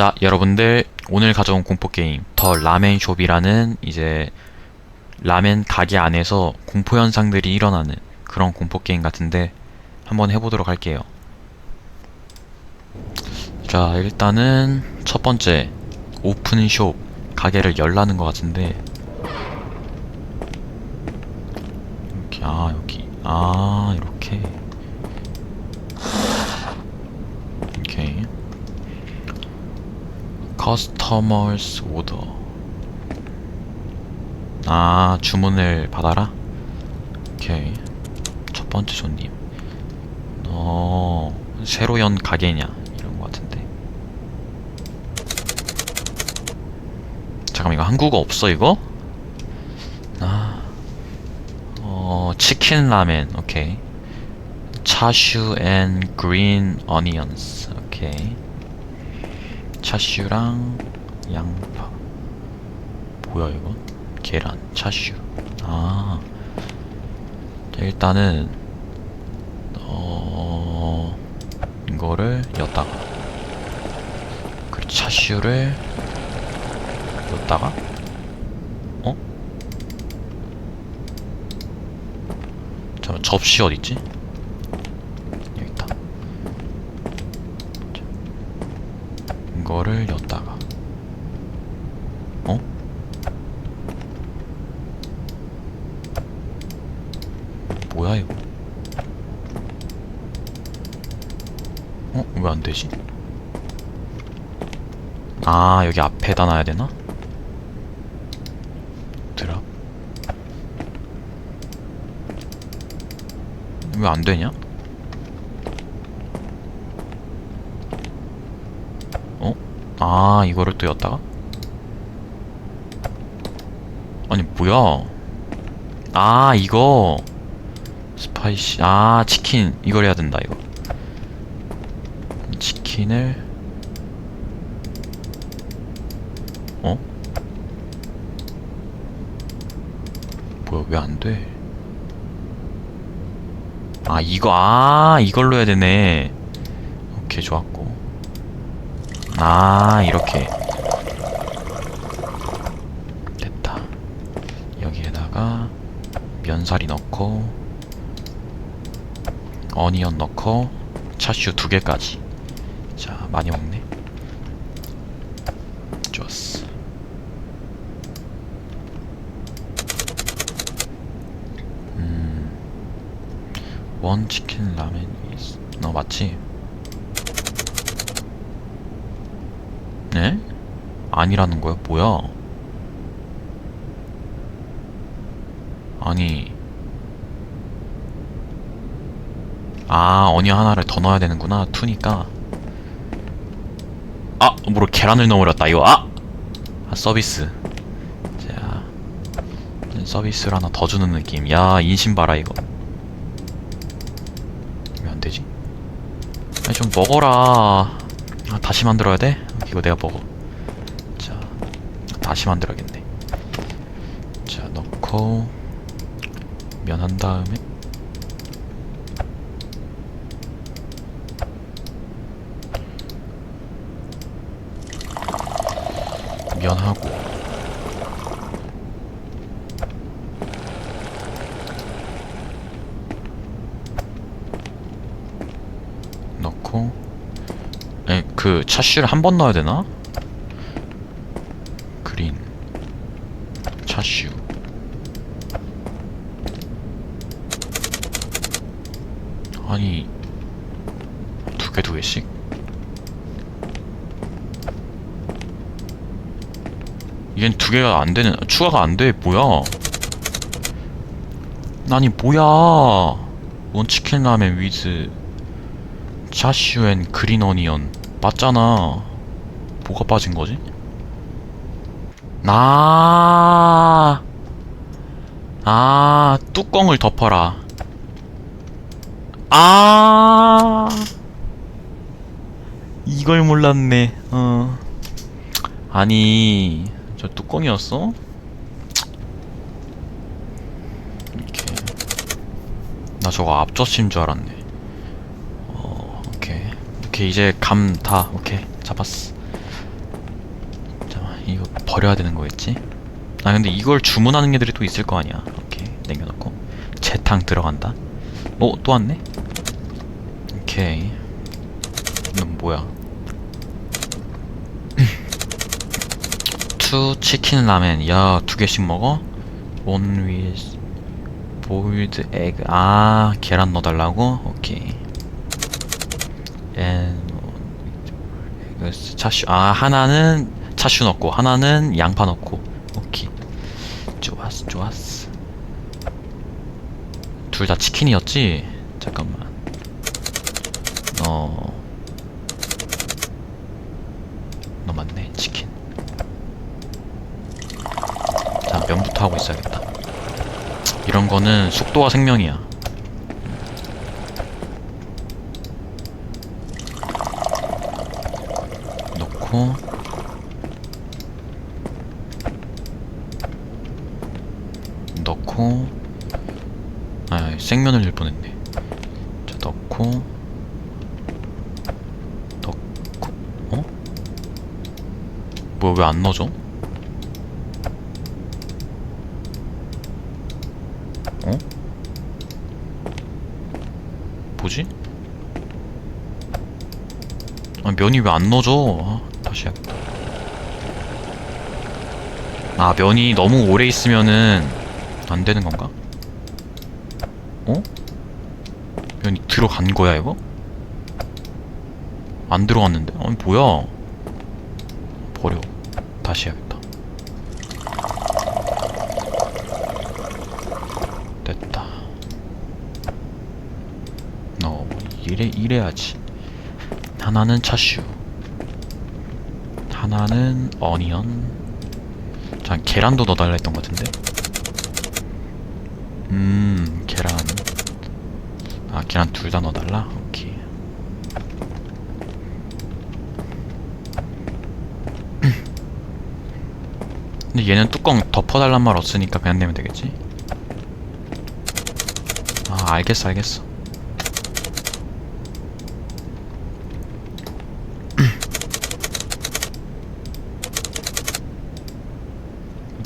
자, 여러분들 오늘 가져온 공포 게임 더 라멘숍이라는 이제 라멘 가게 안에서 공포 현상들이 일어나는 그런 공포 게임 같은데 한번 해보도록 할게요. 자, 일단은 첫 번째 오픈숍 가게를 열라는 것 같은데. 이렇게 아 여기. 아 이렇게 오케이 커스터머스 오더 아 주문을 받아라? 오케이. 첫 번째 손님. 어 새로 연 가게냐? 이런 거 같은데. 잠깐만 이거 한국어 없어 이거? 아 어, 치킨 라멘. 오케이. 차슈 앤 그린 어니언스 오케이 차슈랑 양파 뭐야 이거? 계란 차슈 아 자, 일단은 어 이거를 였다가 그리고 차슈를 였다가 어? 잠깐 접시 어딨지? 여기 있다 자, 이거를 였다가 어? 뭐야 이거 어? 왜 안 되지? 아 여기 앞에다 놔야 되나? 드랍 왜 안 되냐? 어? 아 이거를 또 였다가? 아니 뭐야? 아 이거. 스파이시 아 치킨. 이걸 해야 된다 이거. 치킨을. 어? 뭐야 왜 안 돼? 아 이거 아 이걸로 해야 되네. 오케이 좋았고 아 이렇게. 됐다. 여기에다가 면사리 넣고 어니언 넣고 차슈 두 개까지. 자 많이 먹네. 좋았어. 음, 원 치킨 라멘 너 맞지? 네? 아니라는 거야? 뭐야? 아니 아 어니 하나를 더 넣어야 되는구나 투니까 아 뭐로 계란을 넣어버렸다 이거 아! 아 서비스 자 서비스를 하나 더 주는 느낌 야 인심 봐라 이거 왜 안되지? 아니 좀 먹어라 아 다시 만들어야 돼? 이거 내가 먹어 자 다시 만들어야겠네 자 넣고 면 한 다음에 면하고 넣고 에, 그 차슈를 한 번 넣어야 되나? 그린 차슈 아니 두 개 두 개씩? 얘는 두 개가 안 되는 추가가 안 돼 뭐야 아니 뭐야 원 치킨 라멘 위즈 차슈 앤 그린 어니언 맞잖아 뭐가 빠진 거지? 나 아, 뚜껑을 덮어라. 아, 이걸 몰랐네. 어. 아니, 저 뚜껑이었어? 이렇게. 나 저거 앞접시인 줄 알았네. 어, 오케이. 오케이, 이제 감 다, 오케이. 잡았어. 이거 버려야 되는 거겠지? 아 근데 이걸 주문하는 애들이 또 있을 거 아니야 오케이 남겨놓고 재탕 들어간다 어? 또 왔네? 오케이 이건 뭐야 투 치킨 라멘. 야 두 개씩 먹어? 원 with boiled egg. 아 계란 넣어달라고? 오케이. One with 차슈 아 하나는 차슈 넣고 하나는 양파 넣고. 오케이. 좋았어 좋았어. 둘 다 치킨이었지? 잠깐만. 너... 너 맞네 치킨 자 면부터 하고 있어야겠다. 이런 거는 속도가 생명이야. 넣고. 넣고. 아 생면을 낼 뻔했네. 자 넣고. 넣고. 어? 뭐야 왜 안 넣어져? 어? 뭐지? 아 면이 왜 안 넣어져? 아, 다시 해야겠다 아 면이 너무 오래 있으면은 안 되는 건가? 어? 면이 들어간 거야 이거? 안 들어갔는데? 아니 뭐야? 버려. 다시 해야겠다. 됐다. 너 이래 이래야지. 하나는 차슈. 하나는 어니언. 전 계란도 넣어달라 했던 것 같은데. 음, 계란. 아, 계란 둘 다 넣어달라? 오케이. 근데 얘는 뚜껑 덮어달란 말 없으니까 그냥 내면 되겠지? 아, 알겠어, 알겠어.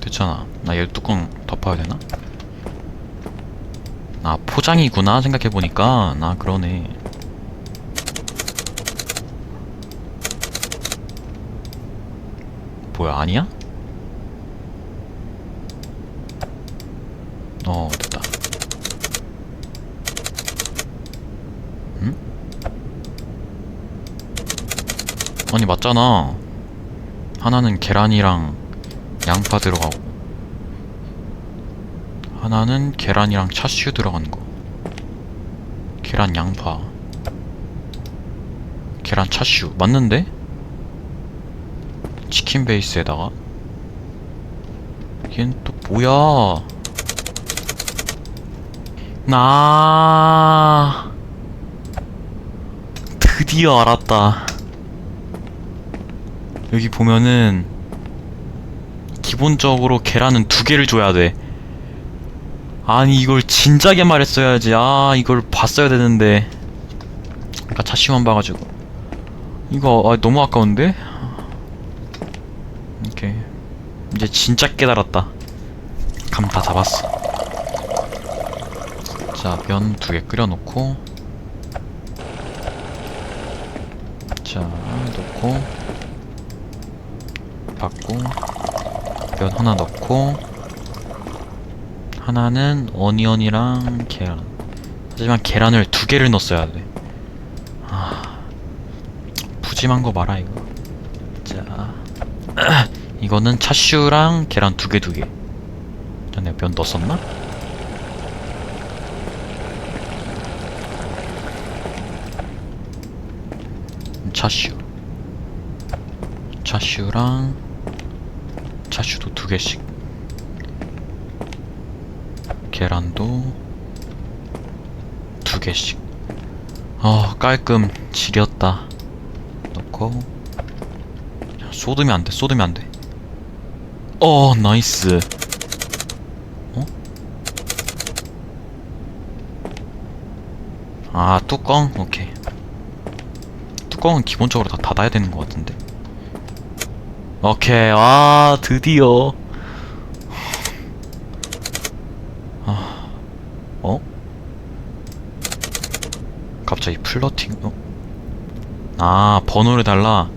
됐잖아. 나 얘 덮어야 되나? 아 포장이구나 생각해보니까 나 그러네 뭐야 아니야? 어 됐다 응? 아니 맞잖아 하나는 계란이랑 양파 들어가고 하나는 계란이랑 차슈 들어간 거. 계란 양파. 계란 차슈. 맞는데? 치킨 베이스에다가. 얘는 또 뭐야? 나 드디어 알았다. 여기 보면은 기본적으로 계란은 두 개를 줘야 돼. 아니 이걸 진작에 말했어야지. 아 이걸 봤어야 되는데. 아까 차시만 봐가지고. 이거 아, 너무 아까운데? 오케이 이제 진짜 깨달았다. 감 다 잡았어. 자 면 두 개 끓여놓고. 자 넣고. 받고. 면 하나 넣고 하나는 어니언이랑 계란. 하지만 계란을 두 개를 넣었어야 돼. 아, 푸짐한 거 봐라 이거. 자, 이거는 차슈랑 계란 두 개 두 개. 전에 면 넣었었나? 차슈. 차슈랑 차슈도 두 개씩. 계란도 두 개씩. 어, 깔끔 지렸다. 넣고 쏟으면 안 돼. 쏟으면 안 돼. 어, 나이스. 어? 아, 뚜껑? 오케이. 뚜껑은 기본적으로 다 닫아야 되는 것 같은데. 오케이 아 드디어 아, 어? 갑자기 플러팅 어? 아 번호를 달라.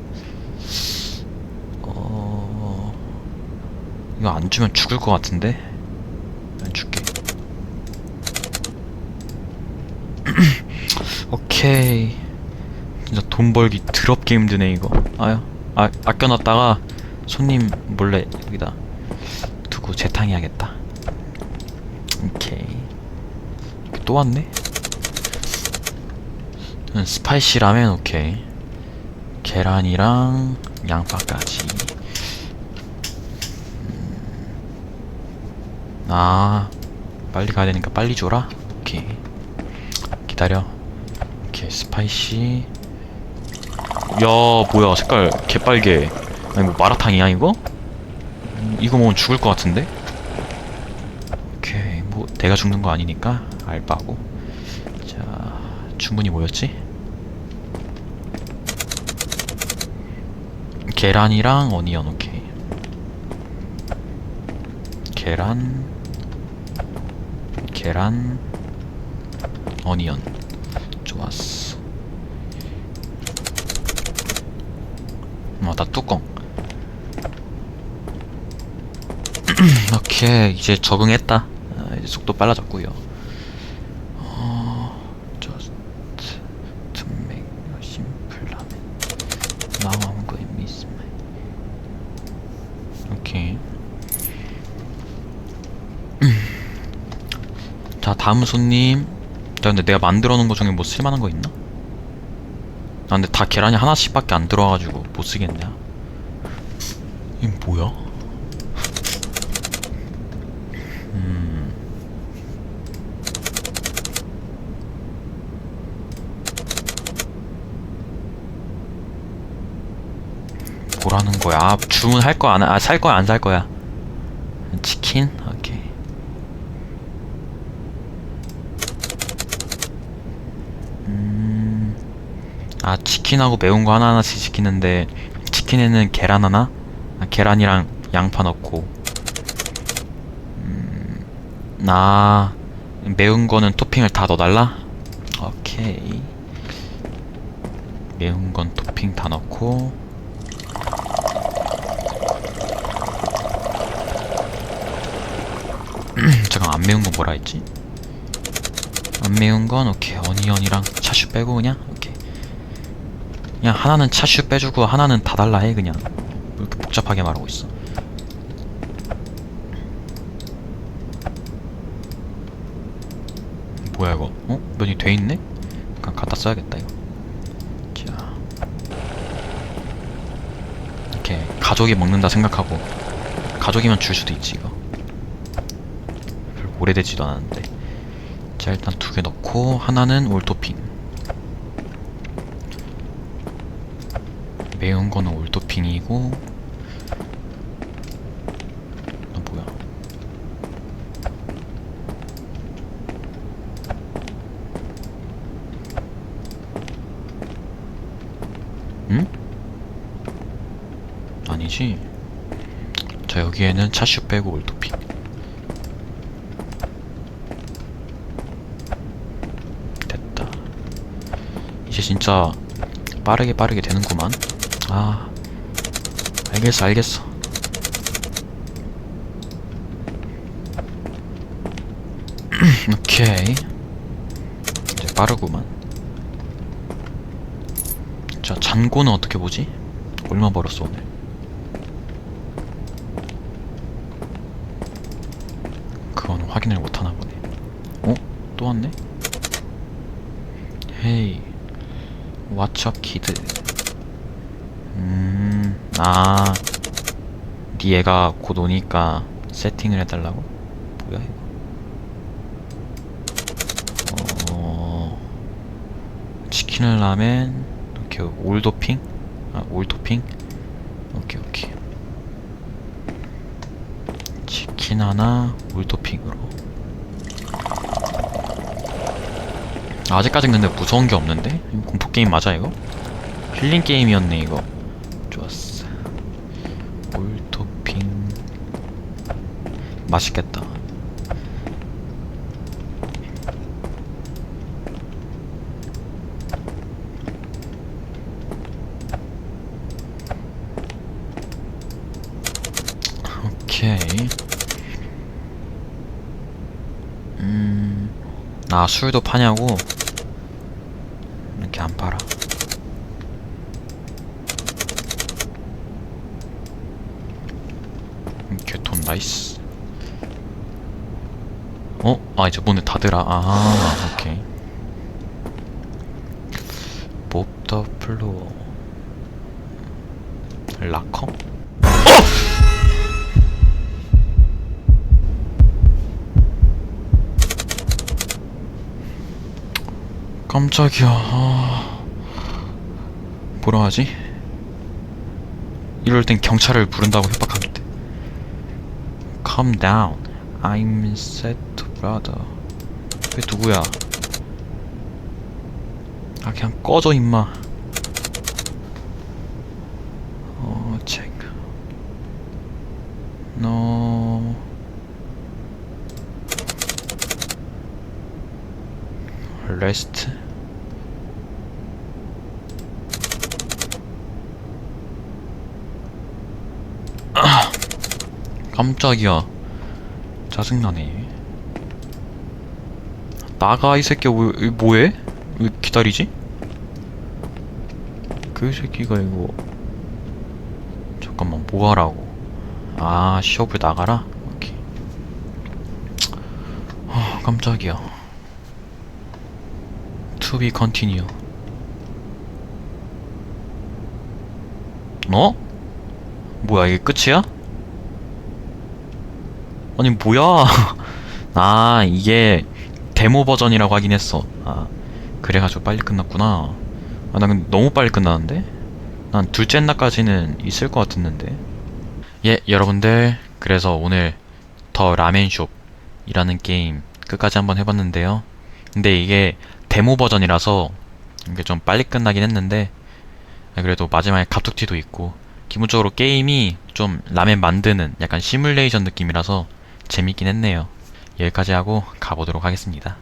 어... 이거 안 주면 죽을 것 같은데? 안 줄게. 오케이. 진짜 돈 벌기 드럽게 힘드네 이거. 아유 아, 아껴놨다가 손님 몰래 여기다 두고 재탕해야겠다. 오케이. 또 왔네? 음, 스파이시 라면 오케이 계란이랑 양파까지 음. 아 빨리 가야 되니까 빨리 줘라 오케이 기다려 오케이 스파이시 야 뭐야 색깔 개빨개 아니 뭐 마라탕이야 이거? 음, 이거 먹으면 죽을 것 같은데? 오케이 뭐 내가 죽는 거 아니니까 알바고 자 주문이 뭐였지? 계란이랑 어니언 오케이 계란 계란 어니언 좋았어 어, 나 뚜껑. 오케이, 이제 적응했다. 아, 이제 속도 빨라졌고요. 어, just to make a simple ramen. Now I'm going miss my. 오케이. 자, 다음 손님. 자, 근데 내가 만들어 놓은 거 중에 뭐 쓸만한 거 있나? 아 근데 다 계란이 하나씩 밖에 안 들어와가지고 못 쓰겠냐? 이게 뭐야? 음. 뭐라는 거야? 아, 주문할 거야? 안, 아, 살 거야? 안 살 거야? 치킨? 오케이. 음. 아 치킨하고 매운 거 하나하나씩 시키는데 치킨에는 계란 하나? 아, 계란이랑 양파 넣고 음, 나 매운 거는 토핑을 다 넣어달라? 오케이 매운 건 토핑 다 넣고 잠깐 안 매운 건 뭐라 했지? 안 매운 건 오케이 어니언이랑 차슈 빼고 그냥 그냥 하나는 차슈 빼주고 하나는 다 달라 해 그냥. 왜 이렇게 복잡하게 말하고 있어. 뭐야 이거? 어? 면이 돼있네? 그냥 갖다 써야겠다 이거. 자. 이렇게 가족이 먹는다 생각하고 가족이면 줄 수도 있지 이거. 별로 오래되지도 않았는데. 자 일단 두 개 넣고 하나는 올토핑 매운 거는 올토핑이고 너 뭐야. 응? 아니지. 자 여기에는 차슈 빼고 올토핑. 됐다. 이제 진짜 빠르게 빠르게 되는구만 아 알겠어 알겠어. 오케이. 이제 빠르구만. 자 잔고는 어떻게 보지? 얼마 벌었어 오늘? 그건 확인을 못하나 보네. 어? 또 왔네? 헤이. 왓츠업 키드 음, 아, 니 애가 곧 오니까 세팅을 해달라고? 뭐야, 이거? 어, 치킨을 라면, 이렇게 올도핑? 아, 올토핑? 오케이, 오케이. 치킨 하나, 올토핑으로. 아직까진 근데 무서운 게 없는데? 공포 게임 맞아, 이거? 힐링 게임이었네, 이거. 좋았어. 올 토핑 맛있겠다 오케이 음... 아 술도 파냐고? 이렇게 안 팔아 이렇게 돈 나이스 어? 아 이제 문을 닫으라 아 오케이 몹더 플로어 락커? 깜짝이야. 아... 뭐라 하지? 이럴 땐 경찰을 부른다고 돼. Calm down. I'm set, brother. 왜 누구야? 아 그냥 꺼져 임마. 어, 체크. No. 레스트. 아, 깜짝이야. 짜증나네. 나가 이 왜, 왜 뭐해? 왜 기다리지? 그 새끼가 이거 잠깐만 뭐하라고? 아 시업을 나가라? 오케이. 아 깜짝이야. To be continue. 어? 뭐야 이게 끝이야? 아니 뭐야? 아 이게 데모 버전이라고 하긴 했어. 아 그래가지고 빨리 끝났구나. 아 나 근데 너무 빨리 끝나는데? 난 둘째 날까지는 있을 것 같았는데. 예 여러분들 그래서 오늘 더 라멘숍이라는 게임 끝까지 한번 해봤는데요. 근데 이게 데모 버전이라서 이게 좀 빨리 끝나긴 했는데 그래도 마지막에 갑툭튀도 있고 기본적으로 게임이 좀 라멘 만드는 약간 시뮬레이션 느낌이라서 재밌긴 했네요. 여기까지 하고 가보도록 하겠습니다.